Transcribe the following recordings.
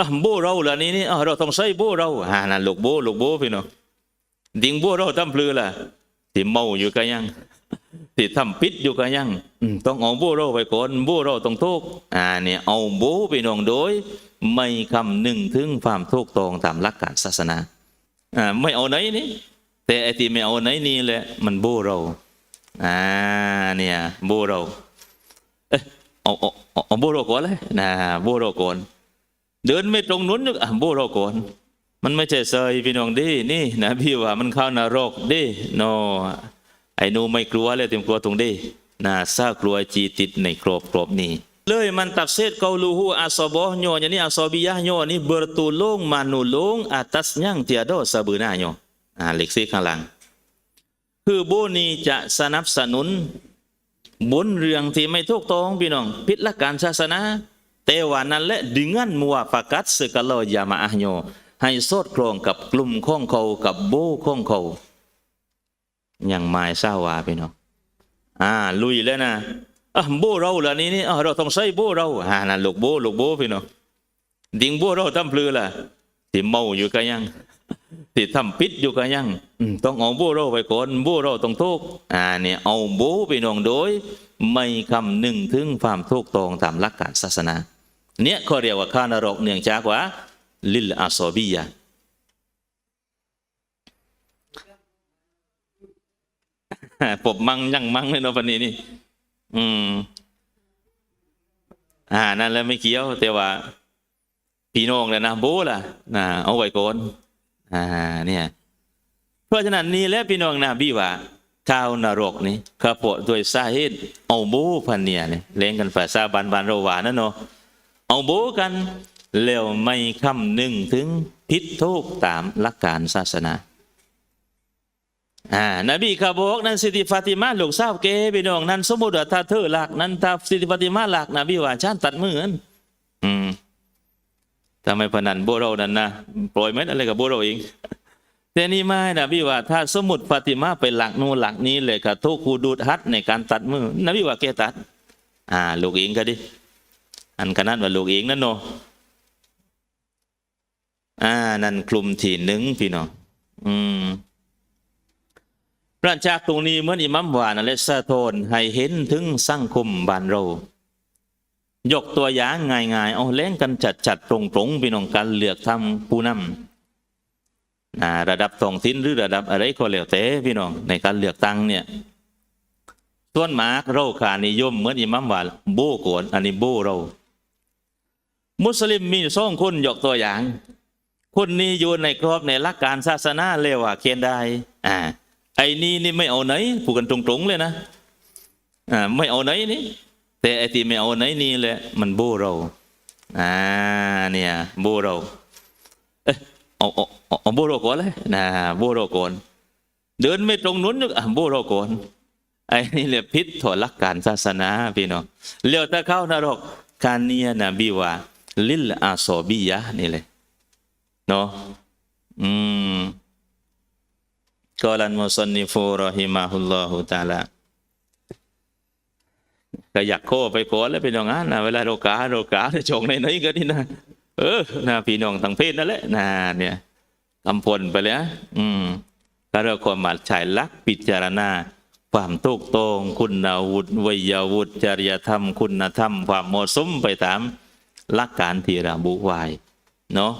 อะโบเราล่ะนี่นี่เราต้องใช้โบเราอ่านั่นลูกโบลูกโบพี่น้องดิ่งโบเราทำพลือล่ะที่เมาอยู่กันยังที่ทำพิษอยู่กันยังต้องเอาโบเราไปก่อนโบเราต้องทุกอ่าเนี่ยเอาโบไปน้องโดย ไม่คำหนึ่งถึงความถูกต้องตามหลักการศาสนาอ่าไม่เอาไหนนี่แต่ไอที่ไม่เอาไหนนี่แหละมันโบเราอ่าเนี่ยโบเราเอ๊ะเอเอาเอาเอาโบเราก่อนเลยนะโบเราก่อน เดินไม่ตรงนู้นนึกอะโบเราก่อนมันไม่ใช่เซยพี่น้องดินี่นะพี่ว่ามันเข้านรกดิโนไอ้นูไม่กลัวเลยเต็มกลัวตรงดินะซากลัวจีติดในกรอบกรอบนี้เลยมันตับเซตเกาลูฮูอาซอบอโยอย่างนี้อาซอบิยะโยนี่เบอร์ตูลงมานูลงอาตัสยังเตียโดซาบืนาโยอ่าเล็กซี่ข้างหลัง คือโบนี้จะสนับสนุนบนเรื่องที่ไม่ถูกต้องพี่น้องผิดหลักการศาสนา แต่ว่านั้นและดึงันมัวประกัดสกลอยามาอะโยให้สอดคล้องกับกลุ่มของเขากับโบของเขาอย่างหมายเศร้าวาพี่น้องอ่าลุยแล้วนะอะโบเราล่ะนี่นี่อะเราต้องใช้โบเราอ่านั่นลูกโบลูกโบพี่น้องดิ่งโบเราทำพลือล่ะที่เมาอยู่กันยังที่ทำพิษอยู่กันยังต้องเอาโบเราไปก่อนโบเราต้องทุกอ่าเนี่ยเอาโบไปนองโดย ไม่คำหนึ่งถึงความถูกต้องตามหลักการศาสนา เนี่ยเขาเรียกว่าข้านรกเนื่องจากว่าลิลอาซอบียะปบมังยั่งมังเลยเนาะปันนี้นี่ อืม อ่า นั่นแล้วไม่เกี่ยว แต่ว่าพี่น้องเลยนะโบล่ะนะเอาไว้ก่อนอ่า เนี่ย เพราะฉะนั้นนี่แหละพี่น้องนะพี่ว่าข้าวนรกนี่ข้าพวกโดวยสาเหตุเอาโบพันเนี่ยเนี่ยเล่นกันภาษาบานบานๆเรวานั่นเนาะ เอาโบกันแล้วไม่คำหนึ่งถึงพิษทุกตามหลักการศาสนาอ่านบีขาบอกนั้นสิทธิฟาติมาลูกสาวเกพี่น้องนั้นสมมุติว่าถ้าเธอหลักนั้นถ้าสิทธิฟาติมาหลักนบีว่าชานตัดมือนั้นอืมทำไมพนันโบเรานั้นนะปล่อยไหมอะไรกับโบเราเองแต่นี่ไม่นะพี่ว่าถ้าสมมติฟาติมาไปหลักนู่นหลักนี้เลยค่ะทุกคูดูดฮัดในการตัดมือนบีว่าแกตัด อ่า ลูกเองก็ดิ อันขนาดว่าลูกเองนั่นเนาะอ่า นั่นกลุ่มที่หนึ่งพี่น้องอืมพระจากตรงนี้เหมือนอิมัมวานและสะโทนให้เห็นถึงสังคมบ้านเรา ยกตัวอย่างง่ายๆ เอาเล่นกันจัดจัดๆตรงๆพี่น้องการเลือกทำผู้นำอ่าระดับท้องถิ่นหรือระดับอะไรก็แล้วแต่พี่น้องในการเลือกตั้งเนี่ยส่วนมากเราขานิยมเหมือนอิมัมว่าโบโกนอันนี้โบเรา มุสลิมมีสองคนยกตัวอย่าง คนนี้อยู่ในครอบในหลักการศาสนาเลยว่าเคียนได้อ่าไอ้นี่นี่ไม่เอาไหนพูดกันตรงๆเลยนะอ่าไม่เอาไหนนี่แต่ไอ้ที่ไม่เอาไหนนี่แหละมันโบเราอ่าเนี่ยโบเราเอาเอาเอาเอาโบโรก่อนเลยนะโบโรก่อนเดินไม่ตรงนู้นนึกอะโบโรก่อนไอ้นี่เรียกพิษถอดหลักการศาสนาพี่น้องเลี้ยวตะเข้านรกการเนียนะบีว่า ลิลอาโซบียะนี่เลยเนาะอืมกอลันมุสนิฟูรอฮิมาฮุลลอฮุตาลาก็อยากโคไปก่อนแล้วพี่น้องอะนะเวลาเรกาเรกาจะจงในไหนก็นี่นะเออนะพี่น้องทางเพศนั่นแหละนะเนี่ยกำพลไปเลยนะอืมก็เราความหมายใช้ลักพิจารณาความถูกต้องคุณวุฒิวิยาวุฒิจริยธรรม คุณธรรม ความเหมาะสมไปตาม ลักการทีระบุไว้เนาะ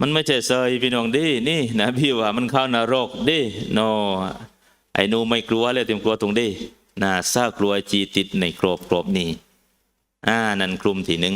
มันไม่ใช่เซยพี่น้องดินี่นะพี่ว่ามันเข้านรกดิโนไอ้หนูไม่กลัวเลยเต็มกลัวตรงดินะซากลัวจีติดในกรอบกรอบนี้อ่านั่นกลุ่มที่หนึ่ง